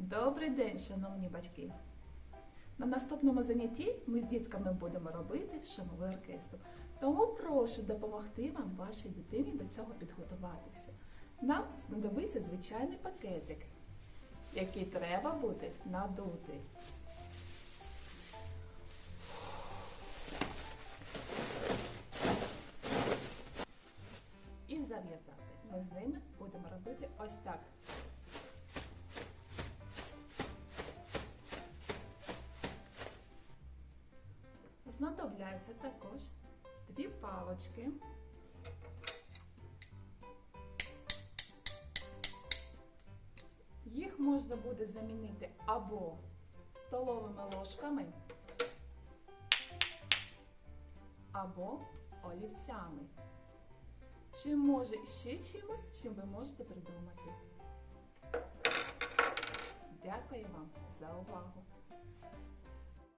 Добрий день, шановні батьки! На наступному занятті ми з дітками будемо робити шумовий оркестр. Тому прошу допомогти вам вашій дитині до цього підготуватися. Нам знадобиться звичайний пакетик, який треба буде надути. І зав'язати. Ми з ними будемо робити ось так. Знадобляться також дві палочки. Їх можна буде замінити або столовими ложками, або олівцями. Чи може ще чимось, чим ви можете придумати. Дякую вам за увагу!